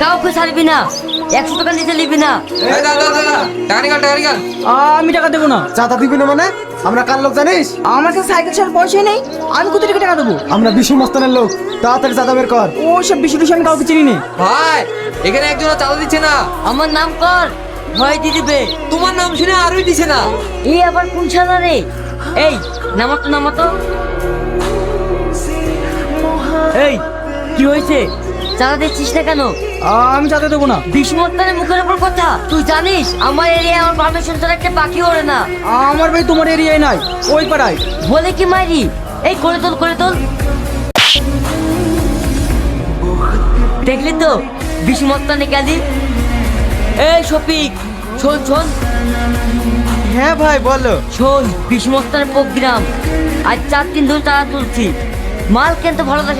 টাকা কাউকে ছাড়বি না। একশো টাকা নিচে নিবি না। টাকা টাকা আমি টাকা দেবো না। চাঁদা দিবি না মানে? আমরা কার লোক জানিস? আমার কাছে সাইকেল ছাড়ার পয়সা নেই। আমি কোথা থেকে টাকা দেবো? আমরা বিশু মস্তানের লোক। তাড়াতাড়ি চাঁদা বের কর। ও সব বেশি আমি কাউকে চিনি নে। ভাই এখানে একজন চাঁদা দিচ্ছে না। আমার নাম কর। ভয় দিয়ে দিবে। তোমার নাম শুনে আরোই দিছে না। এই আবার কোন ছানা রে? এই নামাতো নামাতো। এই কি হয়েছে? চাঁদা দিচ্ছিস না কেন? আমি চাঁদা দেবো না। বিষ্মত্তানের মুখের উপর কথা। তুই জানিস আমার এরিয়ায় আমার পারমিশন ছাড়া একটা পাখি ওড়ে না। আমার ভাই তোমার এরিয়ায় নাই ওই পাড়ায়। বলে কি মারি এই করে তোল করে তোল। দেখলি তো বিষ্মত্তানে গেলি? এই শফিক শোন শোন। হ্যাঁ ভাই বলো। শোন বিষ্মস্তানের প্রোগ্রাম। আজ চার দিন ধরে তারা তুলছি। মাল কিন্তু ভালো লাগে